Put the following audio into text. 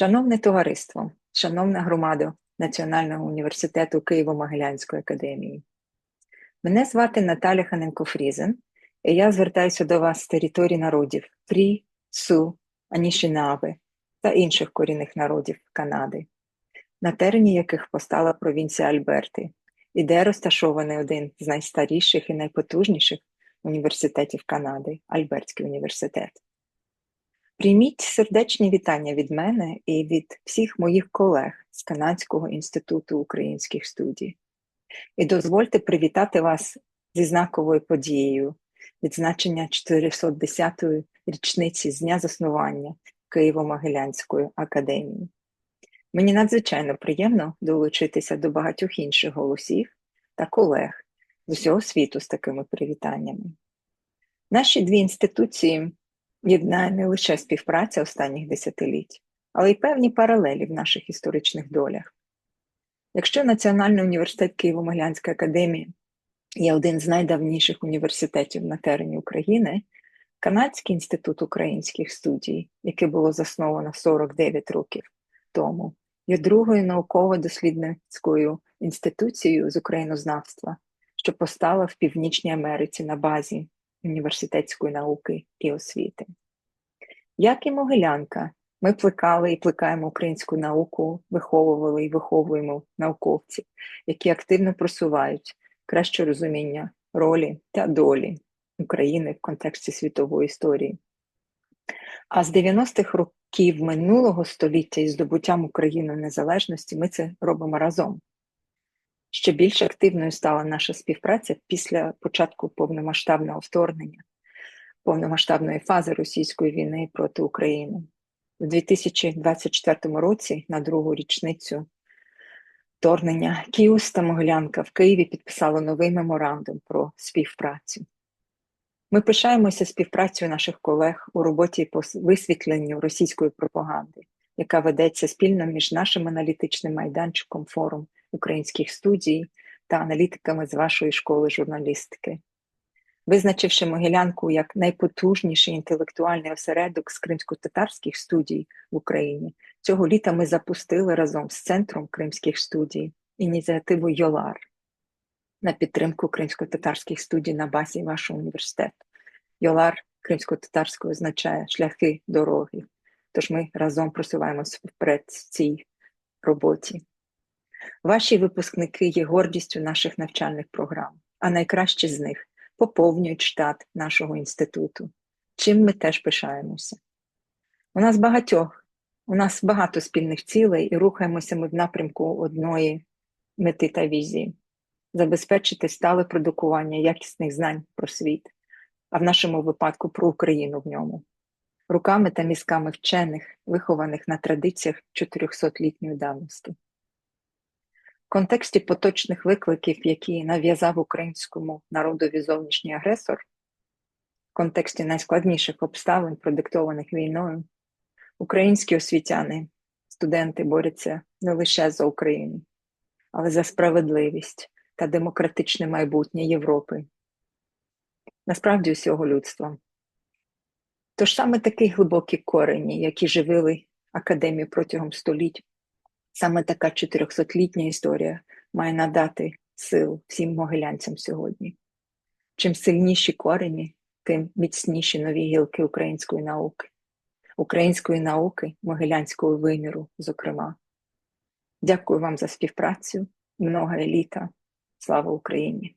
Шановне товариство, шановна громада Національного університету Києво-Могилянської академії. Мене звати Наталя Ханенко-Фрізен, і я звертаюся до вас з території народів Фрі, Су, Анішінави та інших корінних народів Канади, на терені яких постала провінція Альберти, і де розташований один з найстаріших і найпотужніших університетів Канади Альбертський університет. Прийміть сердечні вітання від мене і від всіх моїх колег з Канадського інституту українських студій. І дозвольте привітати вас зі знаковою подією відзначення 410-ї річниці з дня заснування Києво-Могилянської академії. Мені надзвичайно приємно долучитися до багатьох інших голосів та колег з усього світу з такими привітаннями. Наші дві інституції єднає не лише співпраця останніх десятиліть, але й певні паралелі в наших історичних долях. Якщо Національний університет Києво-Могилянської академії є один з найдавніших університетів на терені України, Канадський інститут українських студій, який було засновано 49 років тому, є другою науково-дослідницькою інституцією з українознавства, що постала в Північній Америці на базі університетської науки і освіти. Як і Могилянка, ми плекали і плекаємо українську науку, виховували і виховуємо науковців, які активно просувають краще розуміння ролі та долі України в контексті світової історії. А з 90-х років минулого століття із здобуттям України незалежності ми це робимо разом. Ще більш активною стала наша співпраця після початку повномасштабного вторгнення, повномасштабної фази російської війни проти України. У 2024 році, на другу річницю вторгнення, Кіус та Могилянка в Києві підписали новий меморандум про співпрацю. Ми пишаємося співпрацею наших колег у роботі по висвітленню російської пропаганди, яка ведеться спільно між нашим аналітичним майданчиком форум українських студій та аналітиками з вашої школи журналістики. Визначивши Могилянку як найпотужніший інтелектуальний осередок з кримсько-татарських студій в Україні, цього літа ми запустили разом з Центром Кримських студій ініціативу ЙОЛАР на підтримку кримсько-татарських студій на базі вашого університету. ЙОЛАР кримсько-татарською означає шляхи дороги. Тож ми разом просуваємося вперед в цій роботі. Ваші випускники є гордістю наших навчальних програм, а найкращі з них поповнюють штат нашого інституту, чим ми теж пишаємося. У нас багатьох, у нас багато спільних цілей, і рухаємося ми в напрямку одної мети та візії забезпечити стале продукування якісних знань про світ, а в нашому випадку про Україну в ньому, руками та мізками вчених, вихованих на традиціях 400-літньої давності контексті поточних викликів, які нав'язав українському народові зовнішній агресор, в контексті найскладніших обставин, продиктованих війною, українські освітяни, студенти борються не лише за Україну, але за справедливість та демократичне майбутнє Європи, насправді усього людства. Тож саме такі глибокі корені, які живили академію протягом століть, Саме така 400-літня історія має надати сил всім могилянцям сьогодні. Чим сильніші корені, тим міцніші нові гілки української науки, української науки, могилянського виміру, зокрема. Дякую вам за співпрацю, много еліта. Слава Україні!